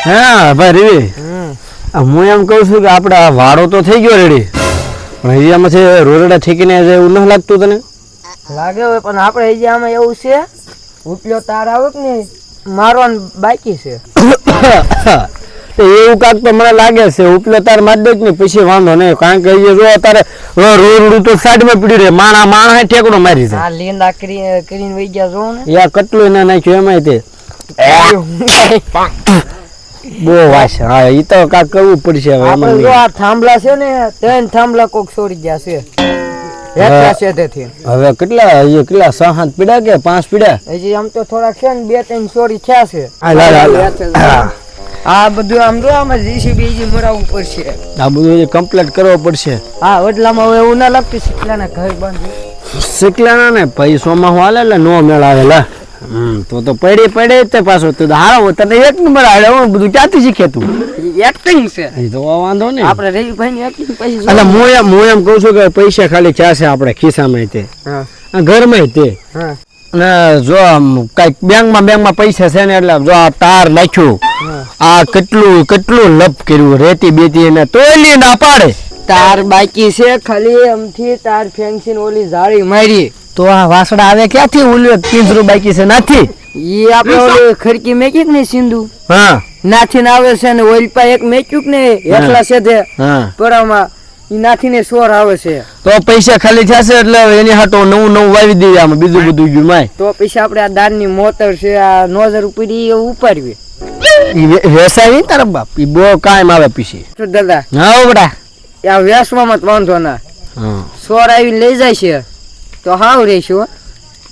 હા ભાઈ રીવી આ હું એમ કહું છું કે આપણે આ વાડો તો થઈ ગયો રેડી પણ હજી આમાં છે રોરડા ઠેકીને એવું ન લાગતું તને લાગે હોય પણ આપણે હજી આમાં એવું છે ઉપલ્યો તાર આવે કે ને મારવાનું બાકી છે તો એવું કાંક તો મને લાગે છે ઉપલો તાર મારી દે ને પછી વાંધો નહીં કારણ કે અહીંયા જો અત્યારે રોરડું તો સાઈડમાં પડી રહે માણા માણા ઠેકડો મારી છે આ લીંડા કરી કરીને વહી ગયા જો ને યા કટલું ના નાખ્યું એમાંય તે બહુ વાસ હા એ તો કાક કરવું પડશે હવે એમાં જો આ થાંભલા છે ને ત્રણ થાંભલા કોક છોડી ગયા છે. હવે કેટલા અહીંયા કેટલા છ સાત પીડા કે પાંચ પીડા? હજી આમ તો થોડા છે ને બે ત્રણ ચોરી થયા છે. આ બધું આમ જો આમાં જીસીબી બીજી મરાવવું પડશે. આ બધું કમ્પ્લીટ કરવો પડશે. હા એટલામાં હવે એવું ના લાગતું શીખલાના ઘર બાંધવું શીખલાના ને પૈસોમાં હું હાલે એટલે નો મેળ આવેલા. તો તો પડી પડે તે પાછો. તો હારો તને એક નંબર આવડે હું બધું ક્યાંથી શીખે તું? એક્ટિંગ છે. તો વાંધો નહીં. આપણે રવિભાઈ ની એક્ટિંગ પછી એટલે હું એમ હું એમ કહું છું કે પૈસા ખાલી ક્યાં છે આપણે ખિસ્સામાં તે. હા. ઘરમાં તે. હા. અને જો કંઈક બેંકમાં બેંકમાં પૈસા છે ને એટલે જો આ તાર નાખ્યું આ કેટલું કેટલું લપ કર્યું રેતી બેતી એને તોય ના પાડે તાર બાકી છે ખાલી એમથી તાર ફેન્સી ઓલી જાળી મારી. તો આ વાસડા આવે ક્યાંથી ઉલ્યો? પિંજરું બાકી છે નથી? ઈ આપણે ઓલી ખડકી મેકી કે ને સિંધુ? હા. નાથી આવે છે ને ઓઇલ પા એક મેક્યું કે ને એકલા છે હા. પડામાં ઈ નાથીને સોર આવે છે. તો પૈસા ખાલી થશે એટલે એની હાટો નવું નવું વાવી દઈએ આમાં બીજું બધું ગયું માય. તો પૈસા આપણે આ દાળની મોતર છે આ નોઝર ઉપરી ઈ ઉપાડવી. વેસાય નહીં તારા બાપ? ઈ બહુ કાયમ આવે પીછી. તો દાદા હા બડા આ વેસવામાં જ વાંધો ના. સોર આવી લઈ જાય છે. તો હાવ રહેશું હો.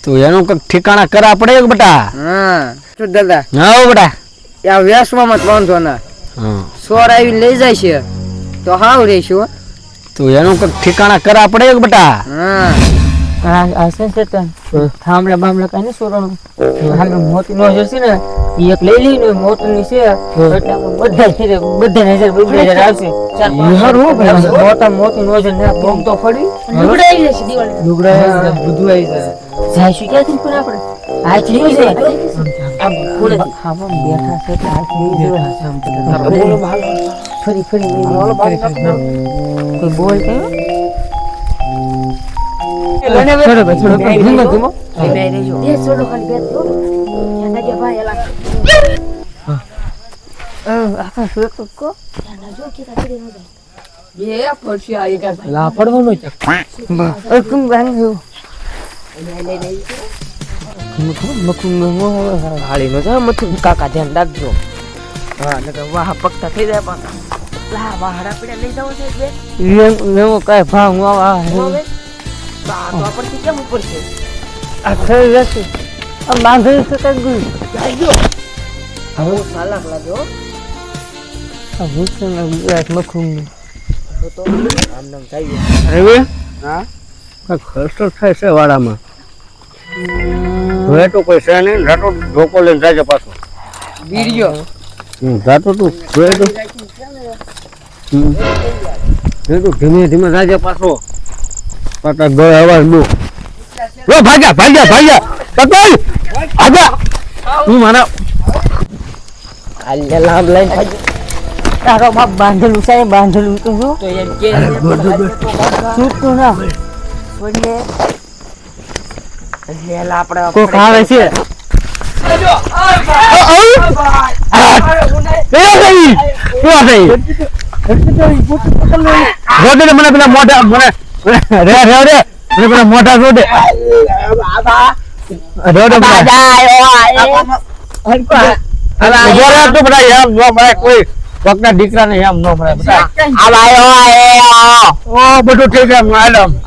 તો એનું કંઈક ઠેકાણા કરા પડે કે બટા? હા. તો દાદા હા બડા આ વ્યાસમાં મત વાંધો ના. હા. સોર આવી લઈ જાય છે. તો હાવ રહેશું હો. તો એનું કંઈક ઠેકાણા કરા પડે કે બટા? હા. આ આ છે છે તન? થાંભલા બામલા કઈ સોરણું હાલો મોતી નો જશે ને એ એક લઈ લઈને મોતી ની છે. એટલે બધા છે બધા નજર બધા આવશે. ચાર પાંચ. યાર, હો મોટા મોતી નો ને બોમ તો ફડી લુગડાઈ જશે દિવાળી લુગડાઈ બધું આવી જાય. જાય શું ક્યાંથી પણ આપણે આ ચીયું છે આમ ખૂણેથી. આમાં બેઠા છે એટલે હાથ લઈ ફરી ફરી. કોઈ બોલ કે? છોડો ભાઈ, ધીમો, ધીમો. બે છોડો ખાલી બે છોડો. ત્યાં ના ભાઈ એલા. આખા સુરત કો. ત્યાં જો કે કાચરી ન જાય. લા પડવાનો છે અ, કું ગાંગ છો હાળી નો જા મથું કાકા ધ્યાન રાખજો હા વાહ પકતા થઈ જાય પણ વાહ વાહ પડ્યા લઈ જવો છે ભાવ તો આપણથી કેમ ઉપર છે? આ બાંધી છે કઈ ગયું જાય ગયો હવે સાલાક લાગ્યો આ ભૂસણ ને ગુજરાત તો આમ નામ જાય રવિ હા? ખર્ચો થાય છે વાડામાં. હવે તો કોઈ છે નહીં. રાતો ઢોકો લઈને જાજે પાછો. બીડિયો જાતો તું ધીમે ધીમે જાજે પાછો. પાછા ગયો અવાજ બહુ લો ભાગ્યા ભાગ્યા ભાગ્યા. પકડ આગા હું મારા આલ્યા લાંબ લઈને તારો બાપ બાંધેલું છે બાંધેલું તો જો. તો એમ કે છૂટતું ના. છોડને લેલા આપણે કોક આવે છે. મને પેલા મોઢા મને રે રે રે. મને પેલા મોઢા રોડે રોડે જોરે તું બધા એમ નો મળે કોઈ કોકના દીકરાને એમ નો મળે બધા. ઓ બધું ઠીક એમ મેડમની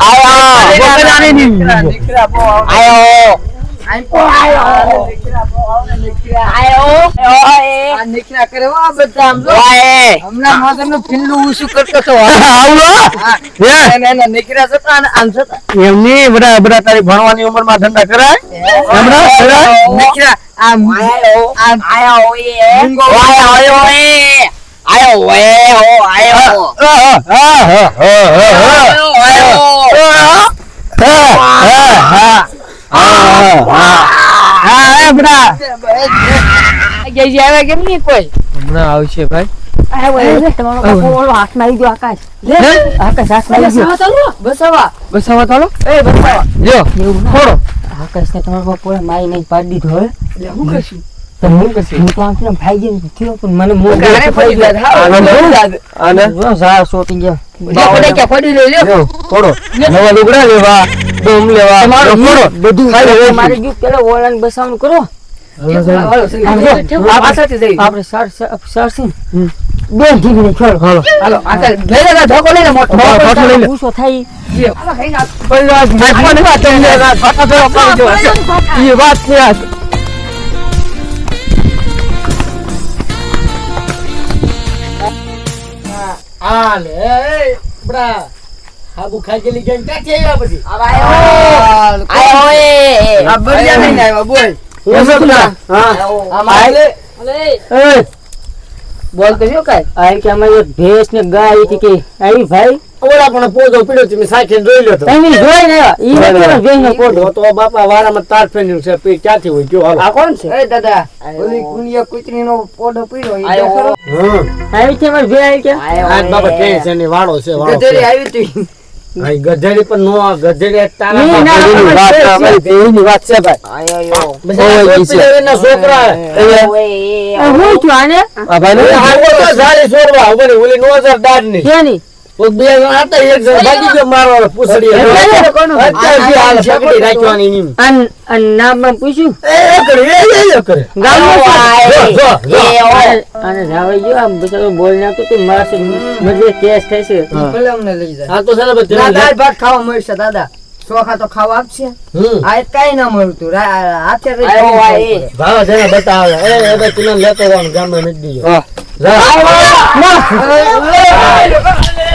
આયો. આ ઉંમરમાં ભણવાની ધંધા કરાય હા હા નીકળ્યા આમ હમણાં આવશે નહીં પાડી દીધો હવે હું કશું શોપિંગ થોડો નવા લુગડા લેવા દમ લેવા બધું મારે ગયું પેલા ઓળાને બસાવણ કરો. આપણે સર સરસી. બે ઠીક છે હાલો. હાલો આ લઈ લે ધોકો લઈ લે મોટો મોટો લઈ લે. ગુસ્સો થાય. એ વાત છે Ale, ei, bra. એ બડા હાબુ ખાઈ ક્યાંથી આવ્યા પછી? આયો, એ. આ બળિયા લઈને આવ્યા, બોલ. હું. સપના. હા. મારે એ, બોલ તો શું આ કે અમારી ભેંસ ને ગાય હતી કે આવી ભાઈ. ઓલા પણ પોજો પીડ્યો તમે સાખે જોઈ લો તમે જોઈ ને ઈ ના, ના. ભેંસ નો કોટ તો તો બાપા વારામાં તાર ફેન્યું છે પી ક્યાંથી હોય? કયો હાલો. આ કોણ છે? એ દાદા, ઓલી કુંડિયા કૂતરીનો પોડો પીડ્યો, ઈ આયો. હમ. આવી છે અમારી ભેંસ કે? આજ બાપા કે છે વાળો છે વાળો આવી હતી. ગધેડી પણ નો ગધેડી તારા એની વાત છે ભાઈ છોકરા. હું છું નો હજાર દાદની બે જણ હતા એક જણ ભાગી ગયો મારવાનો પૂછડી અત્યારે હાલ પકડી રાખવાની ની અન અન નામ પૂછ્યું? એ એ કરે એ એ કરે. જો જો જો. આને- આને ગયો આમ બચારો બોલ નાખતો તો મારા મજે કેસ થાય ભલે અમને લઈ જાય. આ તો છે ને દાળ ભાત ખાવા મળશે દાદા. ચોખા તો ખાવા આપશે. આ કઈ ના મળતું હાથે. ભાવ બતાવે. એ એ તું લેતો જવાનું ગામમાં મૂકી દીજો.